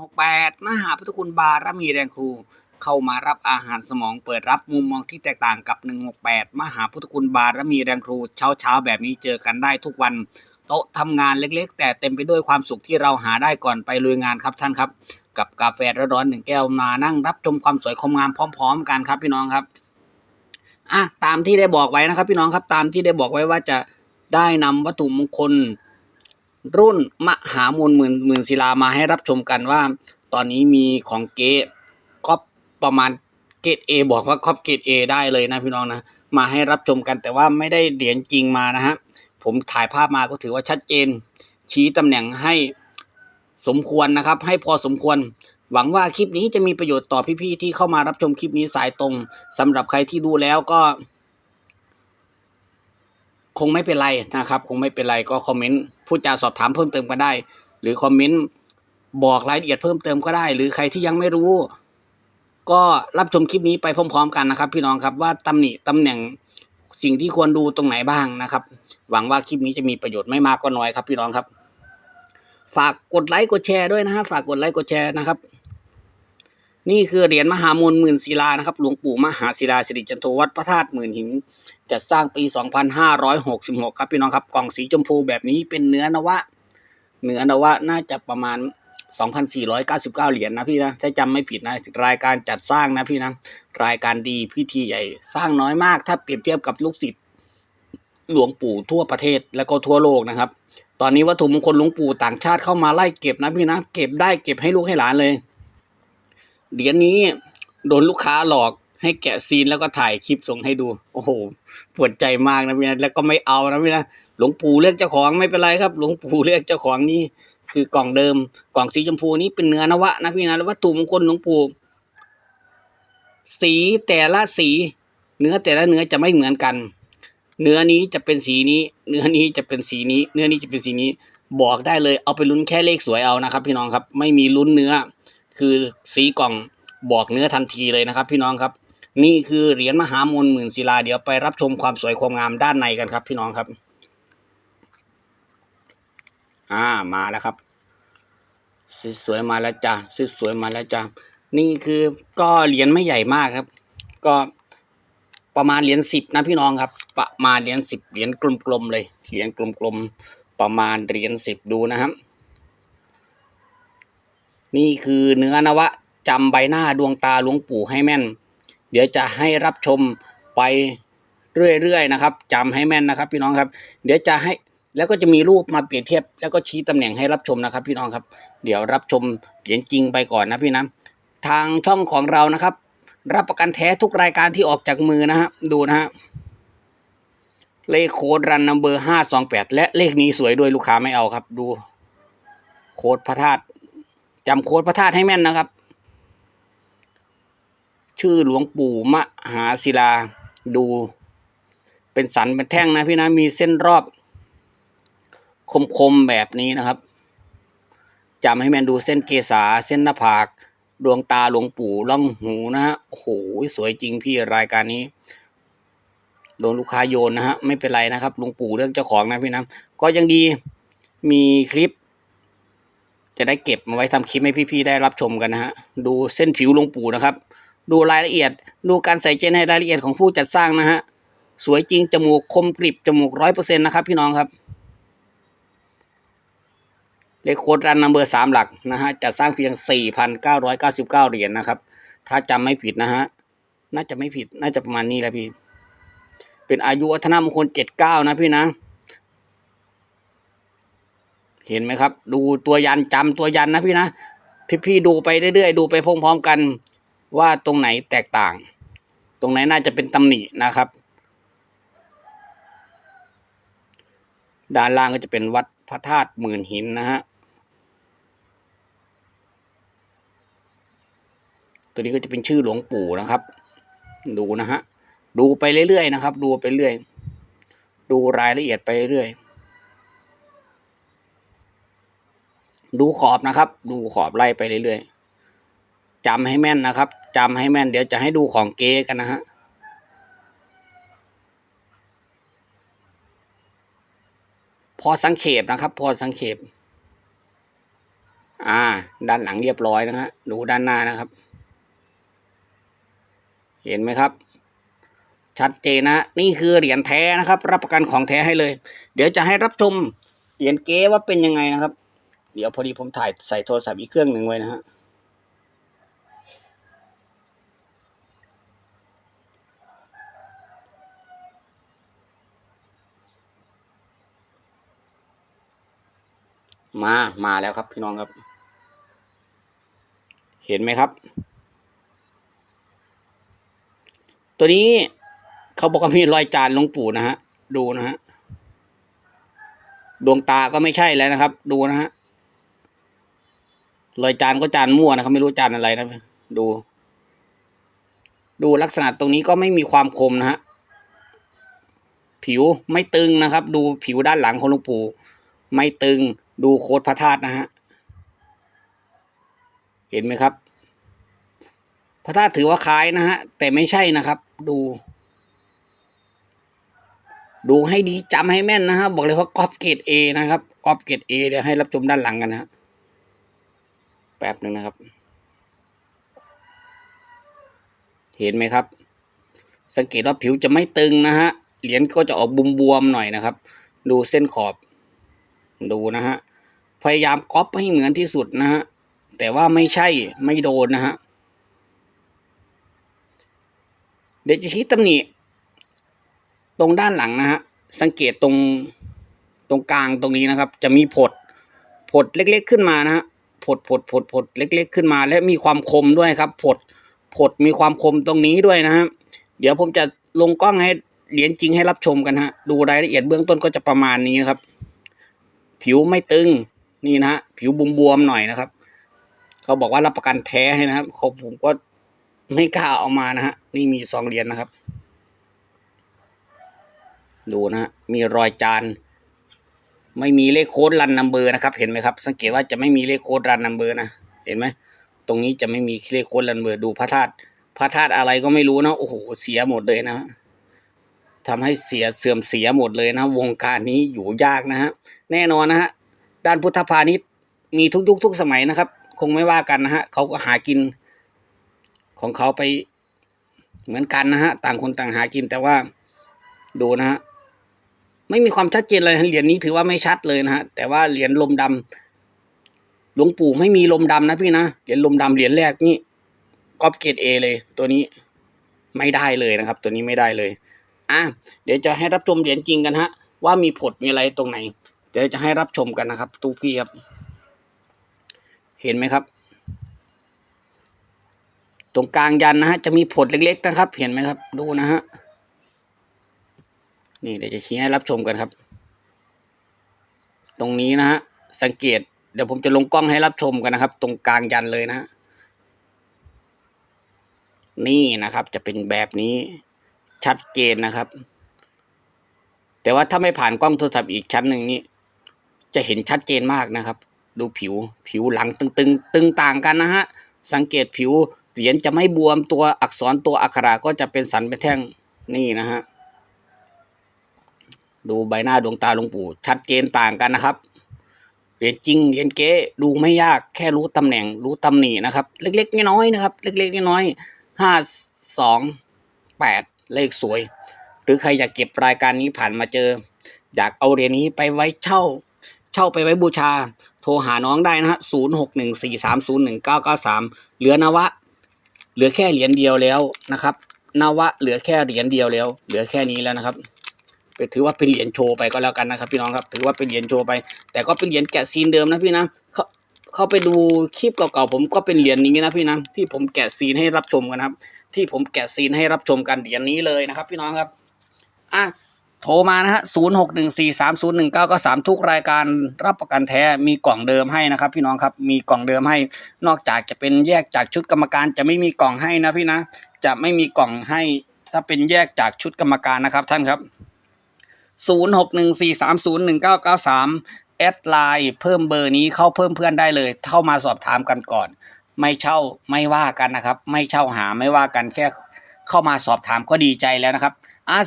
หกแปดมหาพุทธคุณบารมีแรงครู เข้ามารับอาหารสมองเปิดรับมุมมองที่แตกต่างกับ 168 มหาพุทธคุณบารมีแรงครู เช้าเช้าแบบนี้เจอกันได้ทุกวัน โต๊ะทำงานเล็กๆ แต่เต็มไปด้วยความสุขที่เราหาได้ก่อนไปลุยงานครับท่านครับ กับกาแฟร้อนๆหนึ่งแก้วมานั่งรับชมความสวยความงามพร้อม ๆ กันครับพี่น้องครับอะตามที่ได้บอกไว้นะครับพี่น้องครับตามที่ได้บอกไว้ว่าจะได้นำวัตถุมงคล รุ่นมหามวลหมื่นหมื่นศิลามาให้รับชมกันว่า ตอนนี้มีของเก๊ครอบประมาณเกรดเอบอกว่าครอบเกรดเอได้เลยนะพี่น้องนะ มาให้รับชมกันแต่ว่าไม่ได้เหรียญจริงมานะฮะผมถ่ายภาพมาก็ถือว่าชัดเจน ชี้ตำแหน่งให้สมควรนะครับ ให้พอสมควร หวังว่าคลิปนี้จะมีประโยชน์ต่อพี่ๆที่เข้ามารับชมคลิปนี้สายตรงสำหรับใครที่ดูแล้วก็ คงไม่เป็นไรนะครับ คงไม่เป็นไรก็คอมเมนต์พูดจาสอบถามเพิ่มเติมก็ได้ หรือคอมเมนต์บอกรายละเอียดเพิ่มเติมก็ได้ หรือใครที่ยังไม่รู้ ก็รับชมคลิปนี้ไปพร้อมๆ กันนะครับ พี่น้องครับว่าตำหนิตำแหน่งสิ่งที่ควรดูตรงไหนบ้างนะครับ หวังว่าคลิปนี้จะมีประโยชน์ไม่มากก็น้อยครับ พี่น้องครับ ฝากกดไลค์กดแชร์ด้วยนะฮะฝากกดไลค์กดแชร์นะครับ นี่คือเหรียญมหามวลหมื่นศิลานะครับ หลวงปู่มหาศิลาสิริจันโทวัดพระธาตุหมื่นหินจัดสร้างปี 2566 ครับพี่น้องครับกล่องสีชมพูแบบนี้เป็นเนื้อนวะเนื้อนวะน่าจะประมาณ 2,499 เหรียญนะพี่นะถ้าจำไม่ผิดนะรายการจัดสร้างนะพี่นะรายการดีพิธีใหญ่สร้างน้อยมาก ถ้าเปรียบเทียบกับลูกศิษย์หลวงปู่ทั่วประเทศแล้วก็ทั่วโลกนะครับ ตอนนี้วัตถุมงคลหลวงปู่ต่างชาติเข้ามาไล่เก็บนะพี่นะเก็บได้เก็บให้ลูกให้หลานเลย เหรียญนี้โดนลูกค้าหลอกให้แกะซีนแล้วก็ถ่ายคลิปส่งให้ดู โอ้โหปวดใจมากนะพี่นะแล้วก็ไม่เอานะพี่นะหลวงปู่เลือกเจ้าของไม่เป็นไรครับ หลวงปู่เลือกเจ้าของนี่คือกล่องเดิม กล่องสีชมพูนี้เป็นเนื้อนวะนะพี่นะแล้ววัตถุมงคลหลวงปู่สีแต่ละสี เนื้อแต่ละเนื้อจะไม่เหมือนกัน เนื้อนี้จะเป็นสีนี้ เนื้อนี้จะเป็นสีนี้ เนื้อนี้จะเป็นสีนี้ บอกได้เลยเอาไปลุ้นแค่เลขสวยเอานะครับ พี่น้องครับ ไม่มีลุ้นเนื้อ คือสีกล่องบอกเนื้อทันทีเลยนะครับ พี่น้องครับ นี่คือเหรียญมหามวลหมื่นศิลาเดี๋ยวไปรับชมความสวยความงามด้านในกันครับ พี่น้องครับ อ่ามาแล้วครับสวยมาแล้วจ้ะสวยมาแล้วจ้ะนี่คือก็เหรียญไม่ใหญ่มากครับ ก็ประมาณเหรียญสิบนะพี่น้องครับ ประมาณเหรียญสิบเหรียญกลมๆเลยเหรียญกลมๆประมาณเหรียญสิบดูนะครับ นี่คือเนื้อนวะจำใบหน้าดวงตาหลวงปู่ให้แม่น เดี๋ยวจะให้รับชมไปเรื่อยๆนะครับจำให้แม่นนะครับ พี่น้องครับ เดี๋ยวจะให้แล้วก็จะมีรูปมาเปรียบเทียบ แล้วก็ชี้ตำแหน่งให้รับชมนะครับ พี่น้องครับ เดี๋ยวรับชมเหรียญจริงไปก่อนนะพี่นะทางช่องของเรานะครับ รับประกันแท้ทุกรายการที่ออกจากมือนะฮะดูนะฮะเลขโค้ดรันนัมเบอร์ห้าสองแปดและเลขนี้สวยด้วยลูกค้าไม่เอาครับ ดู โค้ดพระธาตุ จำโค้ดพระธาตุให้แม่นนะครับ ชื่อหลวงปู่มหาศิลาดู เป็นสันเป็นแท่งนะพี่นะมีเส้นรอบ คมๆแบบนี้นะครับจำให้แม่นดูเส้นเกษาเส้นหน้าผาก ดวงตาหลวงปู่ล่องหูนะฮะโอ้โหสวยจริงพี่รายการนี้โดนลูกค้าโยนนะฮะไม่เป็นไรนะครับหลวงปู่เรื่องเจ้าของนะพี่นะก็ยังดีมีคลิป จะได้เก็บมาไว้ทำคลิปให้พี่ๆได้รับชมกันนะฮะ ดูเส้นผิวหลวงปู่นะครับ ดูรายละเอียด ดูการใส่ใจในรายละเอียดของผู้จัดสร้างนะฮะ สวยจริง จมูกคมกริบ จมูกร้อยเปอร์เซ็นต์นะครับพี่น้องครับ เลขโค้ดรันนัมเบอร์สามหลักนะฮะจะสร้างเพียง4,999เก้าร้อยเก้าสิบเก้าเหรียญนะครับ ถ้าจำไม่ผิดนะฮะ น่าจะไม่ผิด น่าจะประมาณนี้แหละพี่ เป็นอายุวัฒนมงคล79นะพี่นะ เห็นไหมครับ ดูตัวยันจำตัวยันนะพี่นะพี่ๆดูไปเรื่อยๆ ดูไปพร้อมๆกัน ว่าตรงไหนแตกต่าง ตรงไหนน่าจะเป็นตำหนินะครับ ด้านล่างก็จะเป็นวัดพระธาตุหมื่นหินนะฮะตัวนี้ก็จะเป็นชื่อหลวงปู่นะครับ ดูนะฮะดูไปเรื่อยๆนะครับ ดูไปเรื่อย ดูรายละเอียดไปเรื่อย ดูขอบนะครับ ดูขอบไล่ไปเรื่อยๆจำให้แม่นนะครับจำให้แม่นเดี๋ยวจะให้ดูของเก๊กันนะฮะพอสังเขปนะครับ พอสังเขปอ่า ด้านหลังเรียบร้อยนะฮะดูด้านหน้านะครับ เห็นไหมครับ ชัดเจนนะนี่คือเหรียญแท้นะครับ รับประกันของแท้ให้เลย เดี๋ยวจะให้รับชมเหรียญเก๊ว่าเป็นยังไงนะครับ เดี๋ยวพอดีผมถ่ายใส่โทรศัพท์อีกเครื่องหนึ่งไว้นะฮะมา มาแล้วครับพี่น้องครับ เห็นไหมครับ ตัวนี้เขาบอกว่ามีรอยจานหลวงปู่นะฮะ ดูนะฮะ ดวงตาก็ไม่ใช่แล้วนะครับ ดูนะฮะ รอยจานก็จานมั่วนะครับ ไม่รู้จานอะไรนะดู ดูลักษณะตรงนี้ก็ไม่มีความคมนะฮะผิวไม่ตึงนะครับ ดูผิวด้านหลังของหลวงปู่ ไม่ตึงดูโคดพระธาตุนะฮะเห็นไหมครับ พระธาตุถือว่าคล้ายนะฮะ แต่ไม่ใช่นะครับ ดู ดูให้ดีจำให้แม่นนะครับบอกเลยว่ากอล์ฟเกรดเอนะครับกอล์ฟเกรดเอเดี๋ยวให้รับชมด้านหลังกันนะฮะ ป๊บหนึ่งนะครับ เห็นไหมครับ สังเกตว่าผิวจะไม่ตึงนะฮะ เหรียญก็จะออกบวมๆหน่อยนะครับ ดูเส้นขอบ ดูนะฮะ พยายามก๊อปให้เหมือนที่สุดนะฮะ แต่ว่าไม่ใช่ไม่โดนนะฮะ เดี๋ยวจะชี้ตำหนิตรงด้านหลังนะฮะ สังเกตตรงตรงกลางตรงนี้นะครับ จะมีผดผดเล็กๆขึ้นมานะฮะ ผดผดผดผดเล็ก ๆ ขึ้นมา และมีความคมด้วยครับ ผดผดมีความคมตรงนี้ด้วยนะฮะเดี๋ยวผมจะลงกล้องให้เหรียญจริงให้รับชมกันฮะ ดูรายละเอียดเบื้องต้นก็จะประมาณนี้นครับ ผิวไม่ตึงนี่นะฮะผิวบวมๆหน่อยนะครับ เขาบอกว่ารับประกันแท้ให้นะครับเขาผมก็ไม่กล้าเอามานะฮะนี่มีสองเหรียญนะครับ ดูนะฮะมีรอยจาน ไม่มีเลขโค้ดรันนัมเบอร์นะครับ เห็นไหมครับ สังเกตว่าจะไม่มีเลขโค้ดรันนัมเบอร์นะ เห็นไหม ตรงนี้จะไม่มีเลขโค้ดรันเบอร์ ดูพระธาตุ พระธาตุอะไรก็ไม่รู้นะ โอ้โห เสียหมดเลยนะทำให้เสียเสื่อมเสียหมดเลยนะ วงการนี้อยู่ยากนะฮะ แน่นอนนะฮะ ด้านพุทธพาณิชย์มีทุกยุคทุกสมัยนะครับ คงไม่ว่ากันนะฮะ เขาก็หากินของเขาไปเหมือนกันนะฮะ ต่างคนต่างหากินแต่ว่าดูนะฮะ ไม่มีความชัดเจนเลยเหรียญนี้ถือว่าไม่ชัดเลยนะฮะแต่ว่าเหรียญลมดำหลวงปู่ไม่มีลมดำนะพี่นะเหรียญลมดำเหรียญแรกนี่ก๊อปเกรดเอเลย ตัวนี้ไม่ได้เลยนะครับ ตัวนี้ไม่ได้เลยอะเดี๋ยวจะให้รับชมเหรียญจริงกันฮะ ว่ามีผลมีอะไรตรงไหน เดี๋ยวจะให้รับชมกันนะครับทุกพี่ครับ เห็นไหมครับ ตรงกลางยันนะฮะจะมีผดเล็กๆนะครับ เห็นไหมครับ ดูนะฮะ นี่เดี๋ยวจะชี้ให้รับชมกันครับ ตรงนี้นะฮะสังเกตเดี๋ยวผมจะลงกล้องให้รับชมกันนะครับ ตรงกลางยันเลยนะ นี่นะครับ จะเป็นแบบนี้ชัดเจนนะครับ แต่ว่าถ้าไม่ผ่านกล้องโทรศัพท์อีกชั้นหนึ่งนี่จะเห็นชัดเจนมากนะครับ ดูผิวผิวหลังตึงตึงตึงต่างกันนะฮะสังเกตผิวเหรียญจะไม่บวมตัวอักษรตัวอักขระก็จะเป็นสันเป็นแท่งนี่นะฮะ ดูใบหน้าดวงตาหลวงปู่ชัดเจนต่างกันนะครับเหรียญจริงเหรียญเก๊ดูไม่ยากแค่รู้ตำแหน่งรู้ตำหนินะครับ เล็กๆน้อยๆนะครับ เล็กๆน้อยๆห้าสองแปดเลขสวย หรือใครอยากเก็บรายการนี้ผ่านมาเจอ อยากเอาเหรียญนี้ไปไว้เช่า เช่าไปไว้บูชา โทรหาน้องได้นะฮะศูนย์หกหนึ่งสี่สามศูนย์หนึ่งเก้าเก้าสามเหลือนวะ เหลือแค่เหรียญเดียวแล้วนะครับนวะเหลือแค่เหรียญเดียวแล้ว เหลือแค่นี้แล้วนะครับ ถือว่าเป็นเหรียญโชว์ไปก็แล้วกันนะครับพี่น้องครับถือว่าเป็นเหรียญโชว์ไป แต่ก็เป็นเหรียญแกะซีนเดิมนะพี่นะเขาเขาไปดูคลิปเก่าๆผมก็เป็นเหรียญนี้นะพี่นะที่ผมแกะซีนให้รับชมกันครับที่ผมแกะซีนให้รับชมกันเหรียญนี้เลยนะครับ พี่น้องครับอะโทรมานะฮะศูนย์หกหนึ่งสี่สามศูนย์หนึ่งเก้าก็สามทุกรายการรับประกันแท้มีกล่องเดิมให้นะครับ พี่น้องครับมีกล่องเดิมให้ นอกจากจะเป็นแยกจากชุดกรรมการจะไม่มีกล่องให้นะพี่นะ จะไม่มีกล่องให้ถ้าเป็นแยกจากชุดกรรมการนะครับท่านครับ ศูนย์หกหนึ่งสี่สามศูนย์หนึ่งเก้าเก้าสามแอดไลน์เพิ่มเบอร์นี้เข้าเพิ่มเพื่อนได้เลย เข้ามาสอบถามกันก่อน ไม่เช่าไม่ว่ากันนะครับ ไม่เช่าหาไม่ว่ากันแค่เข้ามาสอบถามก็ดีใจแล้วนะครับอ่า